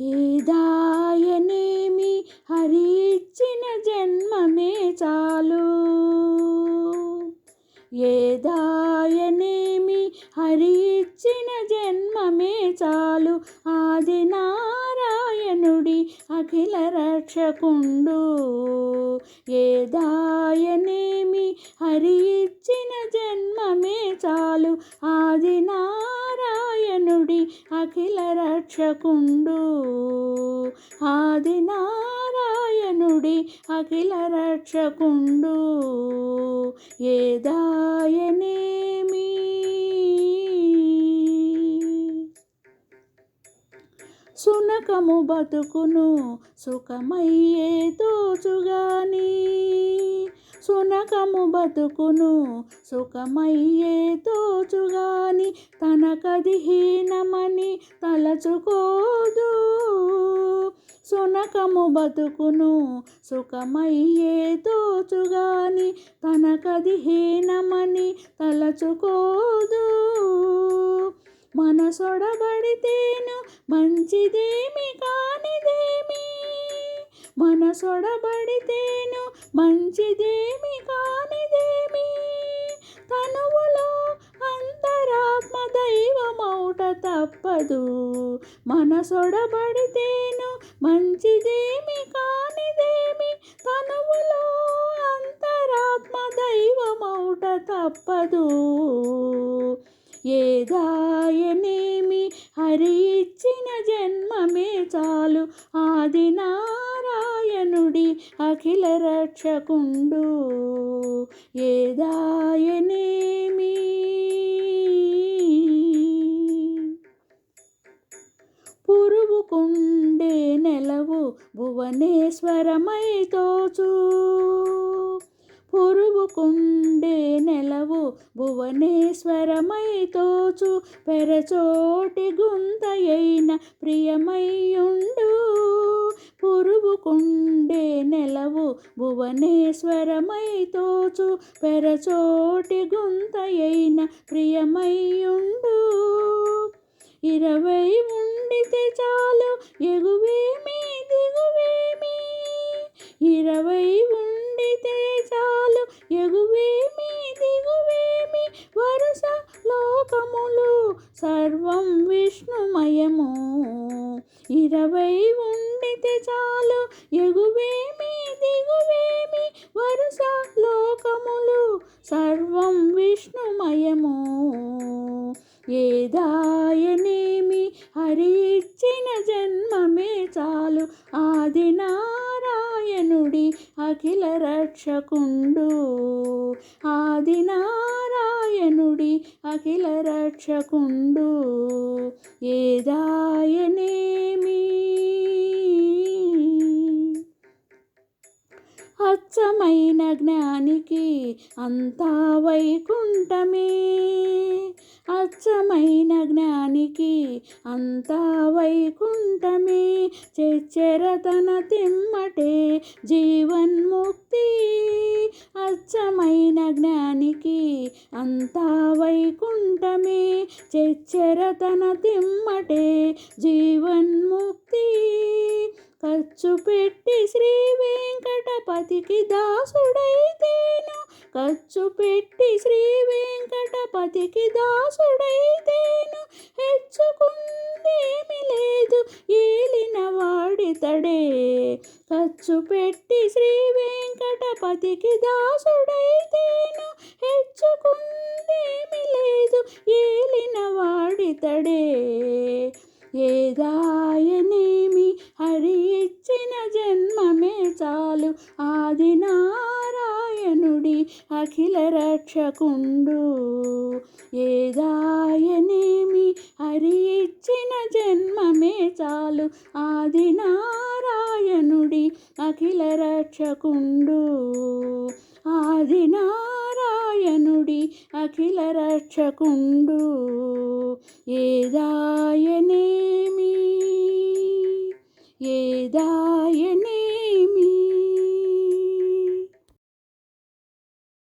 ఏదాయనేమి హరిచ్చిన జన్మమే చాలు. ఏదాయనేమి హరిచ్చిన జన్మమే చాలు. ఆది నారాయణుడి అఖిల రక్షకుండు. ఏదాయనేమి హరిచ్చిన జన్మమే చాలు. ఆది నారాయణ అఖిల రక్షకుండు. ఆది నారాయణుడి అఖిల రక్షకుండు. ఏదాయనేమి? సునకము బతుకును సుఖమయ్యే తోచుగాని సునకము బతుకును సుఖమయ్యే తోచుగాని తనకది హీనమని తలచుకోదు. సునకము బతుకును సుఖమయ్యే తోచుగాని తనకది హీనమని తలచుకోదు. మనసొడబడితేను మంచిదేమి కానిదేమి? మనసొడబడితేను మంచిదేమి కానిదేమి కాదు. మనసొడబడితేను మంచిదేమి కానిదేమి తనువులో అంతరాత్మ దైవమౌట తప్పదు. ఏదాయనేమి హరి ఇచ్చిన జన్మమే చాలు. ఆది నారాయణుడి అఖిల రక్షకుండు. ఏదాయనేమి పురుగుకుండే నెలవు భువనేశ్వరమై తోచు. పురువుకుండే నెలవు భువనేశ్వరమై తోచు. పెరచోటి గుంతయైన ప్రియమయ్యుండు. పురువుకుండే నెలవు భువనేశ్వరమై తోచు. పెరచోటి గుంతయైన ప్రియమయ్యుండు. ఇరవై ఉండితే చాలు. ఎగువేమి దిగువేమి. ఇరవై ఉండితే చాలు. ఎగువేమి దిగువేమి. వరుస లోకములు సర్వం విష్ణుమయము. ఇరవై ఉండితే చాలు. ఎగువేమి దిగువేమి. వరుస లోకములు సర్వం విష్ణుమయము. ఏదా నారాయణుడి అఖిల రక్షకుండు. ఆది నారాయణుడి అఖిల రక్షకుండు. ఏదాయనే అచ్చమైన జ్ఞానికి అంతా వైకుంఠమే. అచ్చమైన జ్ఞానికి అంతా వైకుంఠమే. చెచ్చరతన తిమ్మటే జీవన్ముక్తి. అచ్చమైన జ్ఞానికి అంతా వైకుంఠమే. చెచ్చరతన తిమ్మటే జీవన్ముక్తి. ఖర్చు పెట్టి శ్రీవే వెంకటపతికి దాసుడైతేను. ఖర్చు పెట్టి శ్రీ వెంకటపతికి దాసుడైతేను. హెచ్చుకుందేమి లేదు ఏలిన వాడితడే ఖర్చు పెట్టి శ్రీ వెంకటపతికి దాసుడైతే ఆదినారాయణుడి అఖిల రక్షకుండు. ఏదాయనేమి హరి ఇచ్చిన జన్మమే చాలు. ఆదినారాయణుడి అఖిల రక్షకుండు. ఆదినారాయణుడి అఖిల రక్షకుండు. ఏదాయనేమి ఏదా